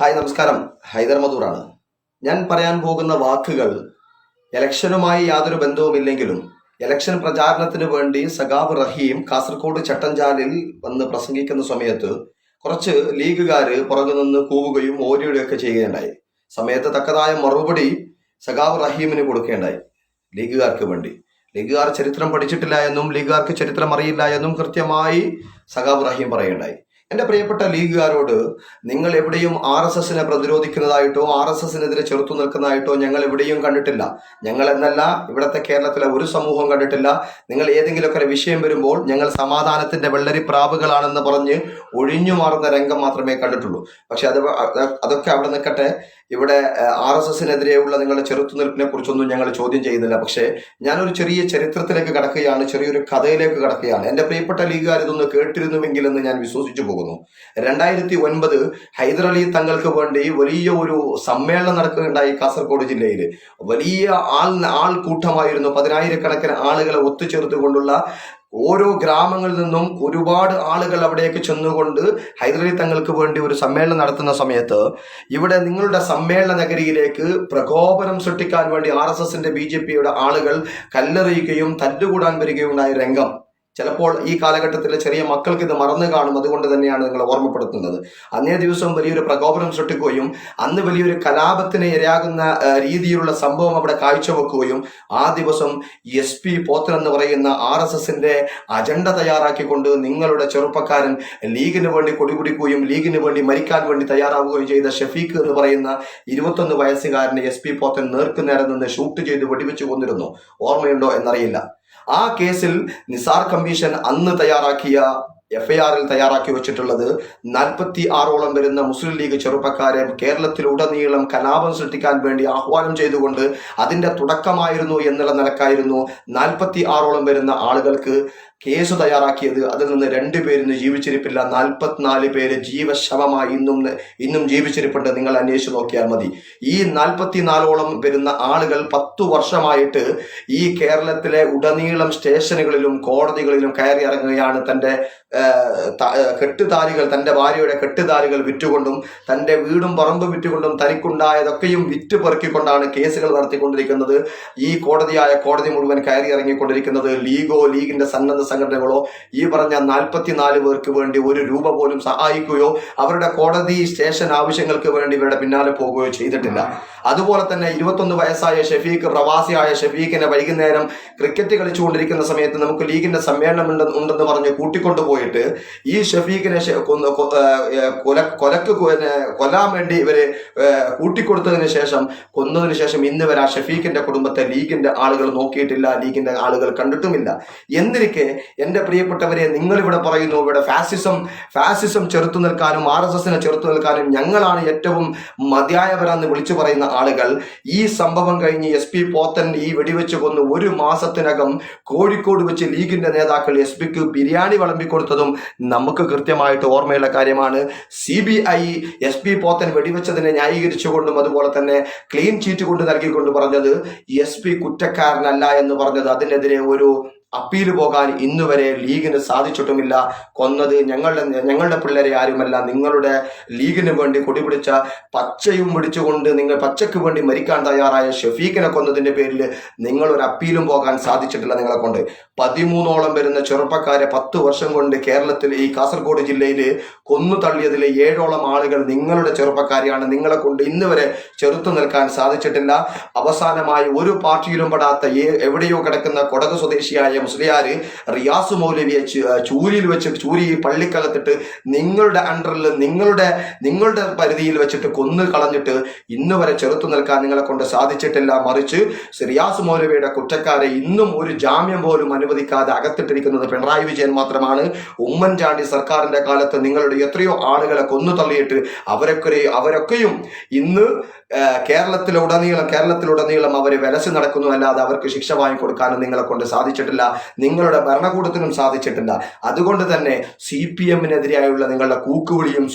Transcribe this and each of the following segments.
Hi നമസ്കാരം. ഹൈദർ മധൂറാണ്. ഞാൻ പറയാൻ പോകുന്ന വാക്കുകൾ ഇലക്ഷനുമായി യാതൊരു ബന്ധവുമില്ലെങ്കിലും ഇലക്ഷൻ പ്രചാരണത്തിന് വേണ്ടി സഖാബ് റഹീം കാസർഗോഡ് ചട്ടഞ്ചാലിൽ വന്ന് പ്രസംഗിക്കുന്ന സമയത്ത് കുറച്ച് ലീഗുകാർ പുറകു നിന്ന് കൂവുകയും ഓരിയിടുകയൊക്കെ ചെയ്യുകയുണ്ടായി. സമയത്ത് തക്കതായ മറുപടി സഖാബ് റഹീമിന് കൊടുക്കുകയുണ്ടായി ലീഗുകാർക്ക് വേണ്ടി. ലീഗുകാർ ചരിത്രം പഠിച്ചിട്ടില്ല എന്നും ലീഗുകാർക്ക് ചരിത്രം അറിയില്ല എന്നും കൃത്യമായി സഖാബ് റഹീം പറയുകയുണ്ടായി. എന്റെ പ്രിയപ്പെട്ട ലീഗുകാരോട് നിങ്ങൾ എവിടെയും ആർ എസ് എസിനെ പ്രതിരോധിക്കുന്നതായിട്ടോ ആർ എസ് എസിനെതിരെ ചെറുത്തു നിൽക്കുന്നതായിട്ടോ ഞങ്ങൾ എവിടെയും കണ്ടിട്ടില്ല. ഞങ്ങൾ എന്നല്ല ഇവിടുത്തെ കേരളത്തിലെ ഒരു സമൂഹം കണ്ടിട്ടില്ല. നിങ്ങൾ ഏതെങ്കിലുമൊക്കെ വിഷയം വരുമ്പോൾ ഞങ്ങൾ സമാധാനത്തിന്റെ വെള്ളരി പ്രാവുകളാണെന്ന് പറഞ്ഞ് ഒഴിഞ്ഞു മാറുന്ന രംഗം മാത്രമേ കണ്ടിട്ടുള്ളൂ. പക്ഷെ അത് അതൊക്കെ അവിടെ നിൽക്കട്ടെ. ഇവിടെ ആർ എസ് എസിനെതിരെയുള്ള നിങ്ങളുടെ ചെറുത്തുനിൽപ്പിനെ കുറിച്ചൊന്നും ഞങ്ങൾ ചോദ്യം ചെയ്യുന്നില്ല. പക്ഷേ ഞാനൊരു ചെറിയ ചരിത്രത്തിലേക്ക് കടക്കുകയാണ് ചെറിയൊരു കഥയിലേക്ക് കടക്കുകയാണ്. എന്റെ പ്രിയപ്പെട്ട ലീഗുകാർ ഇതൊന്ന് കേട്ടിരുന്നുവെങ്കിലെന്ന് ഞാൻ വിശ്വസിച്ചു പോകുന്നു. രണ്ടായിരത്തി ഒൻപത് ഹൈദരലി തങ്ങൾക്ക് വേണ്ടി വലിയ ഒരു സമ്മേളനം നടക്കുകയുണ്ടായി കാസർഗോഡ് ജില്ലയിൽ വലിയ ആൾ ആൾ കൂട്ടമായിരുന്നു പതിനായിരക്കണക്കിന് ആളുകളെ ഒത്തുചേർത്തുകൊണ്ടുള്ള ഓരോ ഗ്രാമങ്ങളിൽ നിന്നും ഒരുപാട് ആളുകൾ അവിടേക്ക് ചെന്നുകൊണ്ട് ഹൈദരലി തങ്ങൾക്ക് വേണ്ടി ഒരു സമ്മേളനം നടത്തുന്ന സമയത്ത് ഇവിടെ നിങ്ങളുടെ സമ്മേളന നഗരിയിലേക്ക് പ്രകോപനം സൃഷ്ടിക്കാൻ വേണ്ടി ആർ എസ് എസിന്റെ ബി ജെ പിയുടെ ആളുകൾ കല്ലെറിയുകയും തല്ലുകൂടാൻ വരികയുണ്ടായ രംഗം. ചിലപ്പോൾ ഈ കാലഘട്ടത്തിലെ ചെറിയ മക്കൾക്ക് ഇത് മറന്നു കാണും. അതുകൊണ്ട് തന്നെയാണ് നിങ്ങളെ ഓർമ്മപ്പെടുത്തുന്നത്. അന്നേ ദിവസം വലിയൊരു പ്രകോപനം സൃഷ്ടിക്കുകയും അന്ന് വലിയൊരു കലാപത്തിന് ഇരയാകുന്ന രീതിയിലുള്ള സംഭവം അവിടെ കാഴ്ചവെക്കുകയും ആ ദിവസം എസ് പി പോത്തൻ എന്ന് പറയുന്ന ആർ എസ് എസിന്റെ അജണ്ട തയ്യാറാക്കിക്കൊണ്ട് നിങ്ങളുടെ ചെറുപ്പക്കാരൻ ലീഗിന് വേണ്ടി കൊടിപിടിക്കുകയും ലീഗിന് വേണ്ടി മരിക്കാൻ വേണ്ടി തയ്യാറാവുകയും ചെയ്ത ഷഫീഖ് എന്ന് പറയുന്ന ഇരുപത്തൊന്ന് വയസ്സുകാരനെ എസ് പി പോത്തൻ നേർക്കുനേരം നിന്ന് ഷൂട്ട് ചെയ്ത് വെടിവെച്ചു കൊന്നിരുന്നു. ഓർമ്മയുണ്ടോ എന്നറിയില്ല. ആ കേസിൽ നിസാർ കമ്മീഷൻ അന്ന് തയ്യാറാക്കിയ എഫ് ഐ ആറിൽ തയ്യാറാക്കി വെച്ചിട്ടുള്ളത് നാൽപ്പത്തി ആറോളം വരുന്ന മുസ്ലിം ലീഗ് ചെറുപ്പക്കാരെ കേരളത്തിലുടനീളം കലാപം സൃഷ്ടിക്കാൻ വേണ്ടി ആഹ്വാനം ചെയ്തുകൊണ്ട് അതിന്റെ തുടക്കമായിരുന്നു എന്നുള്ള നിലക്കായിരുന്നു നാൽപ്പത്തി ആറോളം വരുന്ന ആളുകൾക്ക് കേസ് തയ്യാറാക്കിയത് അതിൽ നിന്ന് രണ്ടു പേരിന്ന് ജീവിച്ചിരിപ്പില്ല. നാൽപ്പത്തിനാല് പേര് ജീവശവമായി ഇന്നും ഇന്നും ജീവിച്ചിരിപ്പുണ്ട്. നിങ്ങൾ അന്വേഷിച്ച് നോക്കിയാൽ മതി. ഈ നാൽപ്പത്തിനാലോളം വരുന്ന ആളുകൾ പത്തു വർഷമായിട്ട് ഈ കേരളത്തിലെ ഉടനീളം സ്റ്റേഷനുകളിലും കോടതികളിലും കയറി ഇറങ്ങുകയാണ്. തന്റെ കെട്ടുതാരികൾ തന്റെ ഭാര്യയുടെ കെട്ടുതാലികൾ വിറ്റുകൊണ്ടും തന്റെ വീടും പറമ്പും വിറ്റുകൊണ്ടും തനിക്കുണ്ടായതൊക്കെയും വിറ്റ് പെറുക്കിക്കൊണ്ടാണ് കേസുകൾ നടത്തിക്കൊണ്ടിരിക്കുന്നത്. ഈ കോടതിയായ കോടതി മുഴുവൻ കയറി ഇറങ്ങിക്കൊണ്ടിരിക്കുന്നത്. ലീഗോ ലീഗിന്റെ സന്നദ്ധ സംഘടനകളോ ഈ പറഞ്ഞ നാൽപ്പത്തിനാല് പേർക്ക് വേണ്ടി ഒരു രൂപ പോലും സഹായിക്കുകയോ അവരുടെ കോടതി സ്റ്റേഷൻ ആവശ്യങ്ങൾക്ക് വേണ്ടി ഇവരുടെ പിന്നാലെ പോകുകയോ ചെയ്തിട്ടില്ല. അതുപോലെ തന്നെ ഇരുപത്തൊന്ന് വയസ്സായ ഷെഫീഖ് പ്രവാസിയായ ഷെഫീഖിനെ വൈകുന്നേരം ക്രിക്കറ്റ് കളിച്ചുകൊണ്ടിരിക്കുന്ന സമയത്ത് നമുക്ക് ലീഗിന്റെ സമ്മേളനം ഉണ്ടെന്ന് ഉണ്ടെന്ന് പറഞ്ഞ് കൂട്ടിക്കൊണ്ടുപോയിട്ട് ഈ ഷഫീഖിനെ കൊല കൊലക്ക് കൊല്ലാൻ വേണ്ടി ഇവർ കൂട്ടിക്കൊടുത്തതിന് ശേഷം കൊന്നതിന് ശേഷം ഇന്ന് വരെ ആ ഷെഫീഖിന്റെ കുടുംബത്തെ ലീഗിന്റെ ആളുകൾ നോക്കിയിട്ടില്ല ലീഗിന്റെ ആളുകൾ കണ്ടിട്ടുമില്ല. എന്നിരിക്കെ എന്റെ പ്രിയപ്പെട്ടവരെ നിങ്ങളിവിടെ പറയുന്നു ഇവിടെ ഫാസിസം ഫാസിസം ചെറുത്തു നിൽക്കാനും ആർ എസ് എസിനെ ചെറുത്തു നിൽക്കാനും ഞങ്ങളാണ് ഏറ്റവും മതിയായവരെന്ന് വിളിച്ചു പറയുന്ന ആളുകൾ. ഈ സംഭവം കഴിഞ്ഞ് എസ് പി പോത്തൻ ഈ വെടിവെച്ച് കൊന്ന് ഒരു മാസത്തിനകം കോഴിക്കോട് വെച്ച് ലീഗിന്റെ നേതാക്കൾ എസ് പിക്ക് ബിരിയാണി വിളമ്പിക്കൊടുത്തതും നമുക്ക് കൃത്യമായിട്ട് ഓർമ്മയുള്ള കാര്യമാണ്. C B I S P Pothan വെടിവെച്ചതിനെ ന്യായീകരിച്ചുകൊണ്ടും അതുപോലെ തന്നെ ക്ലീൻ ചീറ്റ് കൊണ്ട് നൽകിക്കൊണ്ട് പറഞ്ഞത് എസ് പി കുറ്റക്കാരനല്ല എന്ന് പറഞ്ഞത്. അതിനെതിരെ ഒരു അപ്പീൽ പോകാൻ ഇന്നുവരെ ലീഗിന് സാധിച്ചിട്ടുമില്ല. കൊന്നത് ഞങ്ങളുടെ ഞങ്ങളുടെ പിള്ളേരെ ആരുമല്ല. നിങ്ങളുടെ ലീഗിന് വേണ്ടി കൊടിപിടിച്ച പച്ചയും പിടിച്ചുകൊണ്ട് നിങ്ങൾ പച്ചയ്ക്ക് വേണ്ടി മരിക്കാൻ തയ്യാറായ ഷെഫീഖിനെ കൊന്നതിന്റെ പേരിൽ നിങ്ങൾ ഒരു അപ്പീലും പോകാൻ സാധിച്ചിട്ടില്ല നിങ്ങളെ കൊണ്ട്. പതിമൂന്നോളം വരുന്ന ചെറുപ്പക്കാരെ പത്ത് വർഷം കൊണ്ട് കേരളത്തിൽ ഈ കാസർഗോഡ് ജില്ലയിൽ കൊന്നു തള്ളിയതിലെ ഏഴോളം ആളുകൾ നിങ്ങളുടെ ചെറുപ്പക്കാരെയാണ്. നിങ്ങളെ കൊണ്ട് ഇന്ന് വരെ ചെറുത്തു നിൽക്കാൻ സാധിച്ചിട്ടില്ല. അവസാനമായി ഒരു പാർട്ടിയിലും പെടാത്ത എവിടെയോ കിടക്കുന്ന കൊടക് സ്വദേശിയായ മുസ്ലിയാർ റിയാസ് മൗലവിയെ ചൂരിയിൽ വെച്ച് ചൂരി പള്ളിക്കകത്തിട്ട് നിങ്ങളുടെ അണ്ടറിൽ നിങ്ങളുടെ നിങ്ങളുടെ പരിധിയിൽ വെച്ചിട്ട് കൊന്നു കളഞ്ഞിട്ട് ഇന്ന് വരെ ചെറുത്തു നിൽക്കാൻ നിങ്ങളെ കൊണ്ട് സാധിച്ചിട്ടില്ല. മറിച്ച് റിയാസ് മൗലവിയുടെ കുറ്റക്കാരെ ഇന്നും ഒരു ജാമ്യം പോലും അനുവദിക്കാതെ അകത്തിട്ടിരിക്കുന്നത് പിണറായി വിജയൻ മാത്രമാണ്. ഉമ്മൻചാണ്ടി സർക്കാരിന്റെ കാലത്ത് നിങ്ങളുടെ എത്രയോ ആളുകളെ കൊന്നു തള്ളിയിട്ട് അവരൊക്കെ അവരൊക്കെയും ഇന്ന് കേരളത്തിലുടനീളം കേരളത്തിലുടനീളം അവർ വിലസി നടക്കുന്നു. അല്ലാതെ അവർക്ക് ശിക്ഷ വാങ്ങിക്കൊടുക്കാനും നിങ്ങളെ കൊണ്ട് സാധിച്ചിട്ടില്ല. നിങ്ങളുടെ ഭരണകൂടത്തിനും സാധിച്ചിട്ടില്ല. അതുകൊണ്ട് തന്നെ സി പി എമ്മിനെതിരായുള്ള നിങ്ങളുടെ കൂക്കുവിളിയും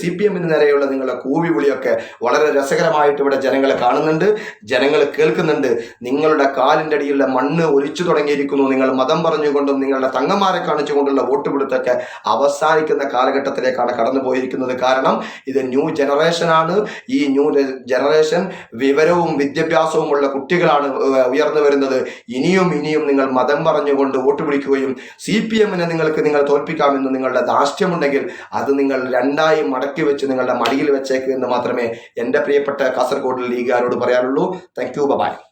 സി പി എമ്മിന് നേരെയുള്ള നിങ്ങളുടെ കൂവിവിളിയൊക്കെ വളരെ രസകരമായിട്ട് ഇവിടെ ജനങ്ങളെ കാണുന്നുണ്ട്. ജനങ്ങൾ കേൾക്കുന്നുണ്ട്. നിങ്ങളുടെ കാലിന്റെ അടിയിലുള്ള മണ്ണ് ഒലിച്ചു തുടങ്ങിയിരിക്കുന്നു. നിങ്ങൾ മതം പറഞ്ഞുകൊണ്ടും നിങ്ങളുടെ തങ്ങന്മാരെ കാണിച്ചുകൊണ്ടുള്ള വോട്ട് പിടുത്തൊക്കെ അവസാനിക്കുന്ന കാലഘട്ടത്തിലേക്ക് കാലഘട്ടത്തിലേക്കാണ് കടന്നു പോയിരിക്കുന്നത്. കാരണം ഇത് ന്യൂ ജനറേഷൻ ആണ്. ഈ ന്യൂ ജനറേഷൻ വിവരവും വിദ്യാഭ്യാസവും ഉള്ള കുട്ടികളാണ് ഉയർന്നു വരുന്നത്. ഇനിയും ഇനിയും നിങ്ങൾ മതം പറഞ്ഞുകൊണ്ട് വോട്ട് പിടിക്കുകയും സി പി എമ്മിനെ നിങ്ങൾക്ക് നിങ്ങൾ തോൽപ്പിക്കാമെന്ന് നിങ്ങളുടെ ധാർഷ്ട്യമുണ്ടെങ്കിൽ അത് നിങ്ങൾ രണ്ടായി മടക്കി വെച്ച് നിങ്ങളുടെ മടിയിൽ വെച്ചേക്ക് എന്ന് മാത്രമേ എന്റെ പ്രിയപ്പെട്ട കാസർഗോഡ് ലീഗുകാരോട് പറയാനുള്ളൂ. Thank you. ബൈ